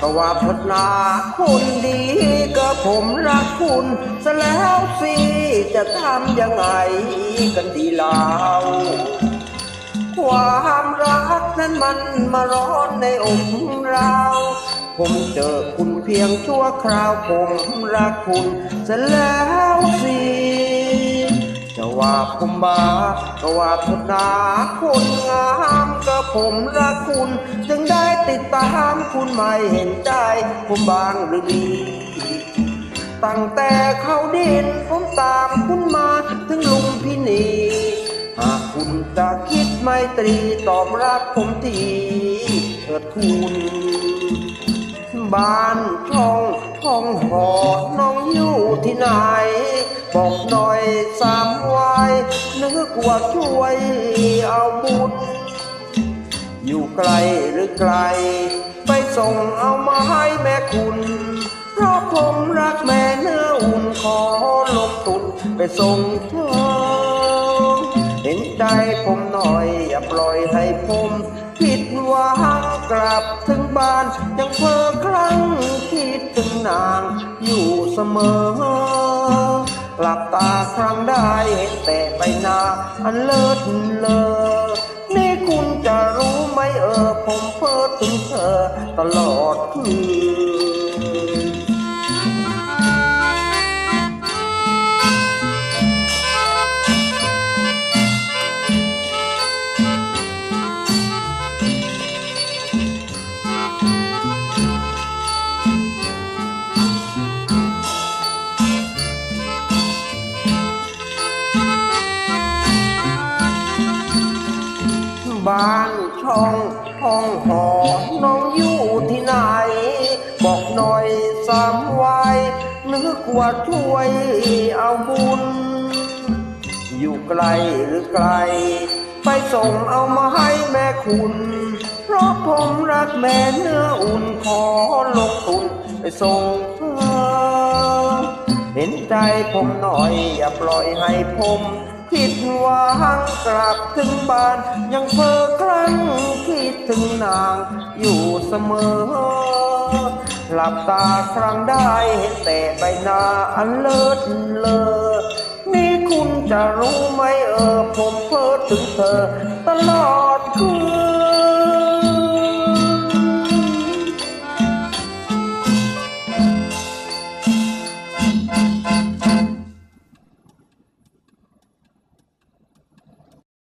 ก็ว่าพดนาคุณดีก็ผมรักคุณซะแล้วสิจะทำยังไงกันดีเล่าความรักนั้นมันมาร้อนในอกเรา ผมเจอคุณเพียงชั่วคราวผมรักคุณเสแล้วสิจะว่าผมบาก็ว่าคุณนาคนงา ก็ผมรักคุณ จึงได้ติดตามคุณไม่เห็นใจ ผมบางหรือดี ตั้งแต่เขาดินผมตามคุณมาถึงลุงพินีหากคุณจะคิดไม่ตรีตอบรับผมทีเถิดคุณบ้านช่องห้องหอน้องอยู่ที่ไหน บอกหน่อยสามวัยนึกว่าช่วยเอาบุญ อยู่ไกลหรือไกล ไปส่งเอามาให้แม่คุณ เพราะผมรักแม่เนื้ออุ่นขอลงทุนไปส่งเธอ เห็นใจผมหน่อยอย่าปล่อยให้ผมผิดหวังกลับถึงบ้านยังเพ้อครั้งคิดถึงนางอยู่เสมอ หลับตาครั้งได้เห็นแต่ใบหน้าอันเลิศเลอในคุณ ตลอดคืนบ้าน ช่องห้องหอน้องอยู่ที่ไหน บอกหน่อยสามวัยนึกว่าช่วยเอาบุญ อยู่ไกลหรือไกล ไปส่งเอามาให้แม่คุณ เพราะผมรักแม่เนื้ออุ่นขอลงทุนไปส่งเธอเห็นใจผมหน่อยอย่าปล่อยให้ผม ผิดหวังกลับถึงบ้าน ยังเพ้อครั้งคิดถึงนางอยู่เสมอ หลับตาครั้งได้เห็นแต่ใบหน้าอันเลิศเลอ นี่คุณจะรู้ไหมเออ ผมเพ้อถึงเธอ ตลอดคืน